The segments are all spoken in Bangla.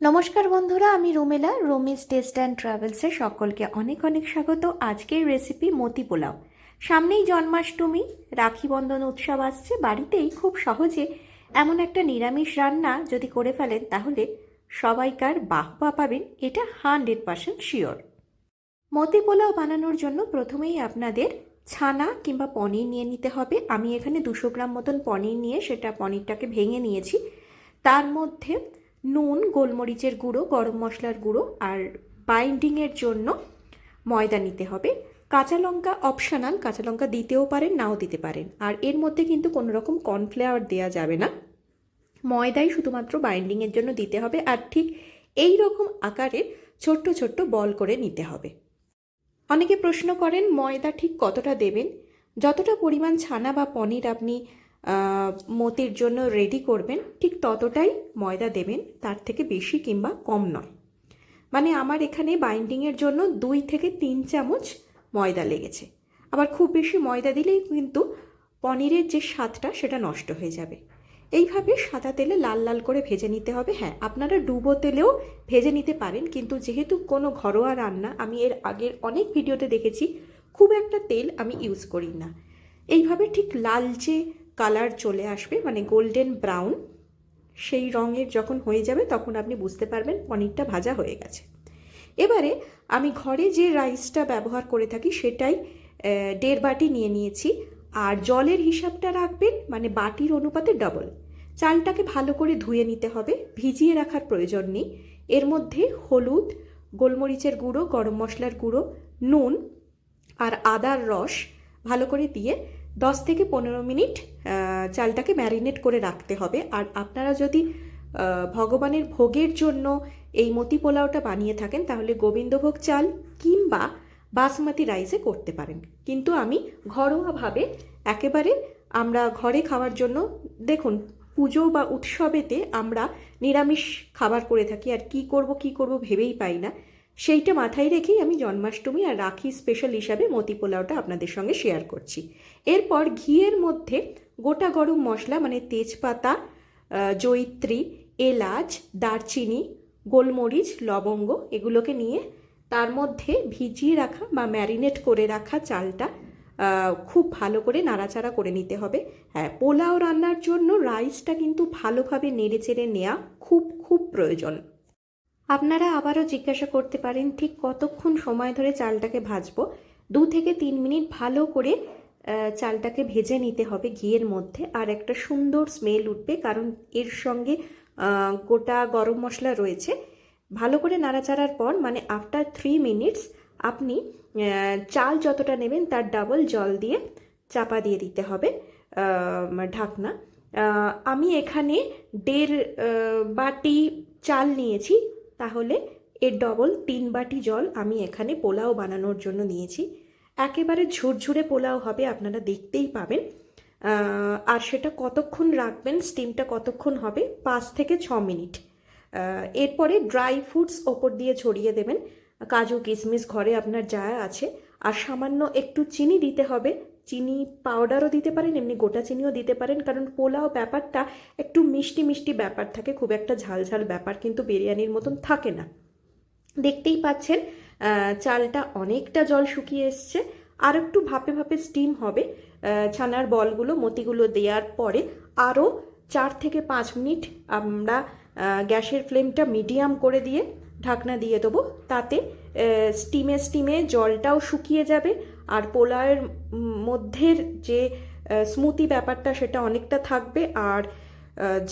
নমস্কার বন্ধুরা, আমি রুমেলা রুমিস টেস্ট অ্যান্ড ট্রাভেলসে সকলকে অনেক অনেক স্বাগত। আজকের রেসিপি মতি পোলাও। সামনেই জন্মাষ্টমী, রাখি বন্ধন উৎসব আসছে, বাড়িতেই খুব সহজে এমন একটা নিরামিষ রান্না যদি করে ফেলেন, তাহলে সবাইকার বাহবা পাবেন, এটা hundred percent sure. Moti pulao বানানোর জন্য প্রথমেই আপনাদের ছানা কিংবা পনির নিয়ে নিতে হবে। আমি এখানে দুশো গ্রাম মতন পনির নিয়ে সেটা পনিরটাকে ভেঙে নিয়েছি। তার মধ্যে নুন, গোলমরিচের গুঁড়ো, গরম মশলার গুঁড়ো আর বাইন্ডিংয়ের জন্য ময়দা নিতে হবে। কাঁচা লঙ্কা অপশনাল কাঁচা লঙ্কা দিতেও পারেন, নাও দিতে পারেন। আর এর মধ্যে কিন্তু কোনো রকম কর্নফ্লাওয়ার দেওয়া যাবে না। ময়দাই শুধুমাত্র বাইন্ডিংয়ের জন্য দিতে হবে আর ঠিক এই রকম আকারের ছোট্ট ছোট্ট বল করে নিতে হবে। অনেকে প্রশ্ন করেন, ময়দা ঠিক কতটা দেবেন? যতটা পরিমাণ ছানা বা পনির আপনি মতির জন্য রেডি করবেন, ঠিক ততটাই ময়দা দেবেন, তার থেকে বেশি কিংবা কম নয়। মানে আমার এখানে বাইন্ডিংয়ের জন্য দুই থেকে তিন চামচ ময়দা লেগেছে। আবার খুব বেশি ময়দা দিলেই কিন্তু পনিরের যে স্বাদটা, সেটা নষ্ট হয়ে যাবে। এইভাবে সাদা তেলে লাল লাল করে ভেজে নিতে হবে। হ্যাঁ আপনারা ডুবো তেলেও ভেজে নিতে পারেন, কিন্তু যেহেতু কোনো ঘরোয়া রান্না, আমি এর আগের অনেক ভিডিওতে দেখেছি, খুব একটা তেল আমি ইউজ করি না। এইভাবে ঠিক লালচে কালার চলে আসবে মানে গোল্ডেন ব্রাউন সেই রঙের যখন হয়ে যাবে তখন আপনি বুঝতে পারবেন পনিরটা ভাজা হয়ে গেছে। এবারে আমি ঘরে যে রাইসটা ব্যবহার করে থাকি সেটাই দেড় বাটি নিয়ে নিয়েছি। আর জলের হিসাবটা রাখবেন মানে বাটির অনুপাতে ডবল চালটাকে ভালো করে ধুয়ে নিতে হবে, ভিজিয়ে রাখার প্রয়োজন নেই। এর মধ্যে হলুদ, গোলমরিচের গুঁড়ো, গরম মশলার গুঁড়ো, নুন আর আদার রস ভালো করে দিয়ে দশ থেকে পনেরো মিনিট চালটাকে ম্যারিনেট করে রাখতে হবে। আর আপনারা যদি ভগবানের ভোগের জন্য এই মতি পোলাওটা বানিয়ে থাকেন, তাহলে গোবিন্দভোগ চাল কিংবা বাসমতি রাইসে করতে পারেন। কিন্তু আমি ঘরোয়াভাবে একেবারে আমরা ঘরে খাওয়ার জন্য, দেখুন, পুজো বা উৎসবেতে আমরা নিরামিষ খাবার করে থাকি। আর কি করব কি করব ভেবেই পাই না। সেইটা মাথায় রেখেই আমি জন্মাষ্টমী আর রাখি স্পেশাল হিসাবে মতি পোলাওটা আপনাদের সঙ্গে শেয়ার করছি। এরপর ঘিয়ের মধ্যে গোটা গরম মশলা মানে তেজপাতা আহ, জয়িত্রী এলাচ দারচিনি গোলমরিচ লবঙ্গ এগুলোকে নিয়ে তার মধ্যে ভিজিয়ে রাখা বা ম্যারিনেট করে রাখা চালটা খুব ভালো করে নাড়াচাড়া করে নিতে হবে। হ্যাঁ পোলাও রান্নার জন্য রাইসটা কিন্তু ভালোভাবে নেড়ে চেড়ে নেওয়া খুব খুব প্রয়োজন। আপনারা আবারও জিজ্ঞাসা করতে পারেন, ঠিক কতক্ষণ সময় ধরে চালটাকে ভাজবো? দু থেকে তিন মিনিট ভালো করে চালটাকে ভেজে নিতে হবে ঘিয়ের মধ্যে। আর একটা সুন্দর স্মেল উঠবে, কারণ এর সঙ্গে গোটা গরম মশলা রয়েছে। ভালো করে নাড়াচাড়ার পর মানে আফটার থ্রি মিনিটস আপনি চাল যতটা নেবেন তার ডাবল জল দিয়ে চাপা দিয়ে দিতে হবে ঢাকনা। আমি এখানে দেড় বাটি চাল নিয়েছি। তাহলে এর ডবল তিন বাটি জল আমি এখানে পোলাও বানানোর জন্য নিয়েছি। একেবারে ঝুরঝুরে পোলাও হবে, আপনারা দেখতেই পাবেন। আর সেটা কতক্ষণ রাখবেন স্টিমটা কতক্ষণ হবে, পাঁচ থেকে ছ মিনিট। এরপরে ড্রাই ফ্রুটস ওপর দিয়ে ছড়িয়ে দেবেন। কাজু কিশমিশ ঘরে আপনার যা আছে, আর সামান্য একটু চিনি দিতে হবে চিনি পাউডারও দিতে পারেন, এমনি গোটা চিনিও দিতে পারেন। কারণ পোলাও ব্যাপারটা একটু মিষ্টি মিষ্টি ব্যাপার থাকে, খুব একটা ঝাল ঝাল ব্যাপার কিন্তু বিরিয়ানির মতন থাকে না। দেখতেই পাচ্ছেন চালটা অনেকটা জল শুকিয়ে এসছে। আর একটু ভাপে ভাপে স্টিম হবে ছানার বলগুলো, মতিগুলো দেওয়ার পরে আরও চার থেকে পাঁচ মিনিট আমরা গ্যাসের ফ্লেমটা মিডিয়াম করে দিয়ে ঢাকনা দিয়ে দেবো। তাতে স্টিমে স্টিমে জলটাও শুকিয়ে যাবে। আর পোলাওয়ের মধ্যের যে স্মুতি ব্যাপারটা সেটা অনেকটা থাকবে আর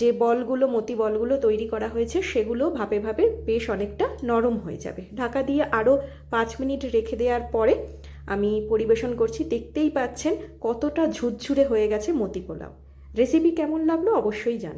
যে বলগুলো, মতি বলগুলো তৈরি করা হয়েছে সেগুলো ভাপে ভাপে বেশ অনেকটা নরম হয়ে যাবে। ঢাকা দিয়ে আরও পাঁচ মিনিট রেখে দেওয়ার পরে আমি পরিবেশন করছি, দেখতেই পাচ্ছেন কতটা ঝুরঝুরে হয়ে গেছে মতি পোলাও। রেসিপি কেমন লাগল অবশ্যই জানান